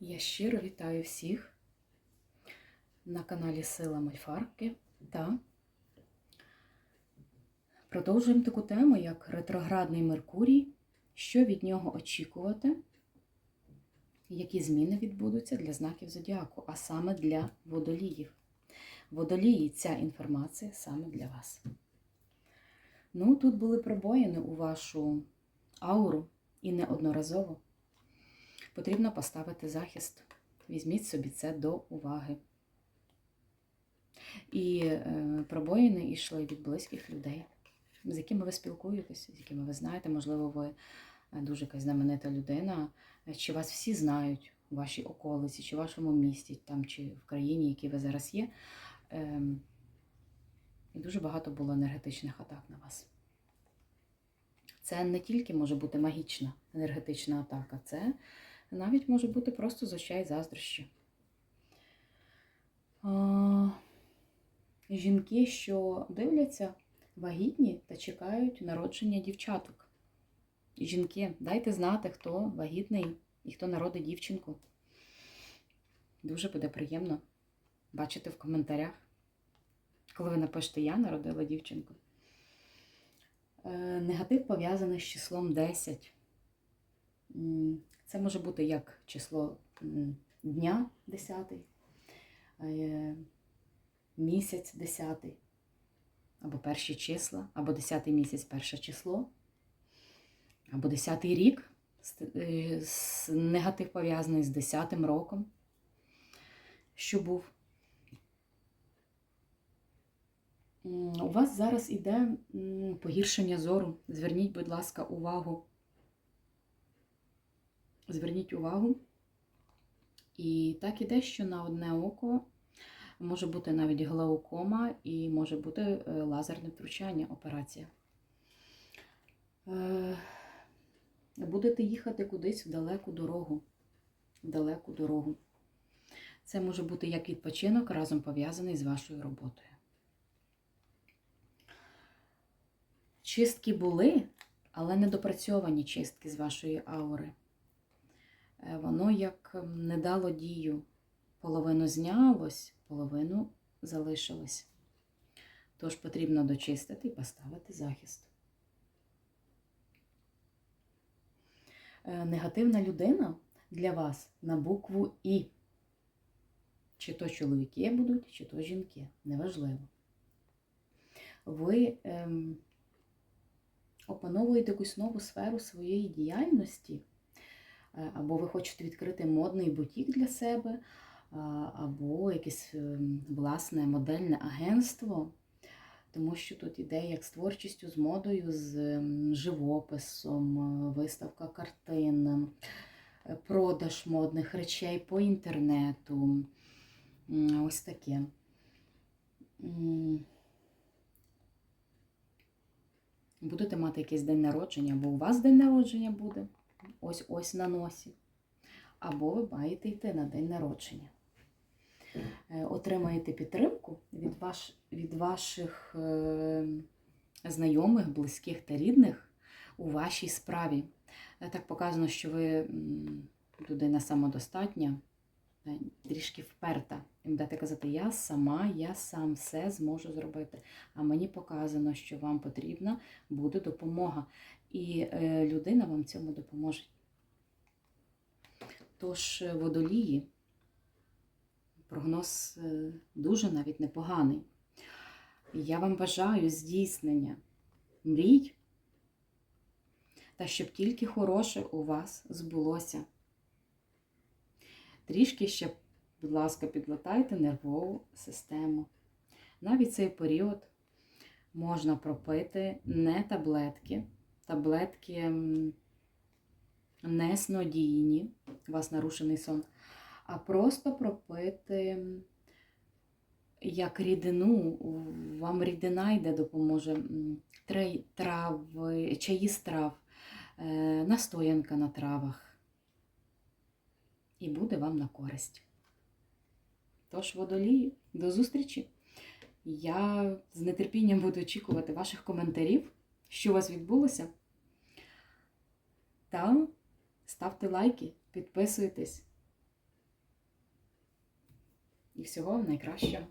Я щиро вітаю всіх на каналі Сила Мольфарки та продовжуємо таку тему, як ретроградний Меркурій, що від нього очікувати, які зміни відбудуться для знаків зодіаку, а саме для водоліїв. Водолії ця інформація саме для вас. Ну, тут були пробоїни у вашу ауру і неодноразово потрібно поставити захист. Візьміть собі це до уваги. І е, пробоїни йшли від близьких людей, з якими ви спілкуєтесь, з якими ви знаєте, можливо, ви дуже якась знаменита людина, чи вас всі знають у вашій околиці, чи в вашому місті, там, чи в країні, які ви зараз є. Е, і дуже багато було енергетичних атак на вас. Це не тільки може бути магічна енергетична атака, це навіть може бути просто з очей заздрощі. А, жінки, що дивляться, вагітні та чекають народження дівчаток. Жінки, дайте знати, хто вагітний і хто народить дівчинку. Дуже буде приємно бачити в коментарях, коли ви напишете Я народила дівчинку. Е, негатив пов'язаний з числом 10. Це може бути як число дня 10, е, місяць 10, або перші числа, або 10 місяць перше число, або 10 рік, е, негатив пов'язаний з 10 роком, що був. У вас зараз іде погіршення зору. Зверніть, будь ласка, увагу. Зверніть увагу. І так іде, що на одне око може бути навіть глаукома і може бути е, лазерне втручання, операція. Е, будете їхати кудись в далеку дорогу. В далеку дорогу. Це може бути як відпочинок, разом пов'язаний з вашою роботою. Чистки були, але недопрацьовані чистки з вашої аури. Е, воно як не дало дію. Половину знялось, половину залишилось. Тож потрібно дочистити і поставити захист. Е, негативна людина для вас на букву І. Чи то чоловіки будуть, чи то жінки. Неважливо. Ви ем, опановуєте якусь нову сферу своєї діяльності. Е, або ви хочете відкрити модний бутік для себе, е, або якесь ем, власне модельне агентство, тому що тут іде як з творчістю, з модою, з живописом, е, виставка картин, продаж модних речей по інтернету. Ось таке. Будете мати якийсь день народження, або у вас день народження буде ось-ось на носі. Або ви маєте йти на день народження. Е, отримаєте підтримку від ваш, від ваших е, знайомих, близьких та рідних у вашій справі. Е, так показано, що ви людина самодостатня, трішки вперта. І будете казати, я сама, я сам все зможу зробити. А мені показано, що вам потрібна буде допомога. І людина вам цьому допоможе. Тож е, водолії, прогноз е, дуже навіть непоганий. Я вам бажаю здійснення мрій, та щоб тільки хороше у вас збулося. Трішки ще, будь ласка, підлатайте нервову систему. Навіть цей період можна пропити не таблетки, таблетки не снодійні, у вас нарушений сон, а просто пропити як рідину, вам рідина йде, допоможе трави, чаї трав, е, настоянка на травах. І буде вам на користь. Тож, водолії, до зустрічі! Я з нетерпінням буду очікувати ваших коментарів, що у вас відбулося. Там ставте лайки, підписуйтесь. І всього найкращого!